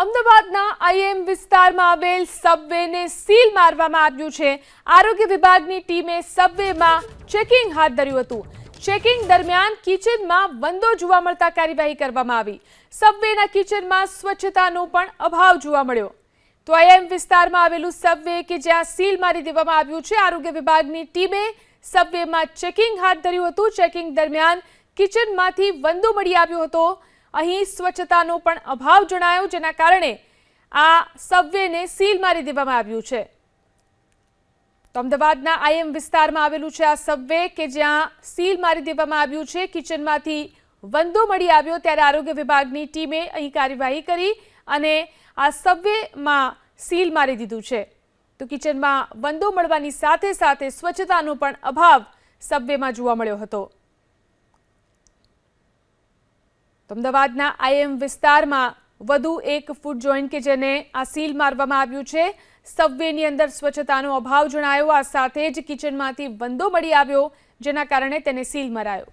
અમદાવાદના આઈએમ વિસ્તારમાં આવેલ સબવેને સીલ મારવામાં આવ્યું છે. આરોગ્ય વિભાગની ટીમે સબવેમાં ચેકિંગ હાથ ધર્યું હતું. ચેકિંગ દરમિયાન કિચનમાં વંદો જોવા મળતા કાર્યવાહી કરવામાં આવી. સબવેના કિચનમાં સ્વચ્છતાનો પણ અભાવ જોવા મળ્યો. તો આઈએમ વિસ્તારમાં આવેલું સબવે કે જ્યાં સીલ મારી દેવામાં આવ્યું છે, આરોગ્ય વિભાગની ટીમે સબવેમાં ચેકિંગ હાથ ધર્યું હતું. ચેકિંગ દરમિયાન કિચનમાંથી વંદો મળી આવ્યો હતો. અહીં સ્વચ્છતાનો પણ અભાવ જણાયો, જેના કારણે આ સબવેને સીલ મારી દેવામાં આવ્યું છે. તો અમદાવાદના આઈએમ વિસ્તારમાં આવેલું છે આ સબવે કે જ્યાં સીલ મારી દેવામાં આવ્યું છે. કિચનમાંથી વંદો મળી આવ્યો, ત્યારે આરોગ્ય વિભાગની ટીમે અહીં કાર્યવાહી કરી અને આ સબવેમાં સીલ મારી દીધું છે. તો કિચનમાં વંદો મળવાની સાથે સાથે સ્વચ્છતાનો પણ અભાવ સબવેમાં જોવા મળ્યો હતો તો અમદાવાદના આઈએમ વિસ્તારમાં વધુ એક ફૂડ જોઈન્ટ કે જેને આ સીલ મારવામાં આવ્યું છે. સબવેની અંદર સ્વચ્છતાનો અભાવ જણાયો. આ સાથે જ કિચનમાંથી વંદો મળી આવ્યો, જેના કારણે તેને સીલ મરાયો.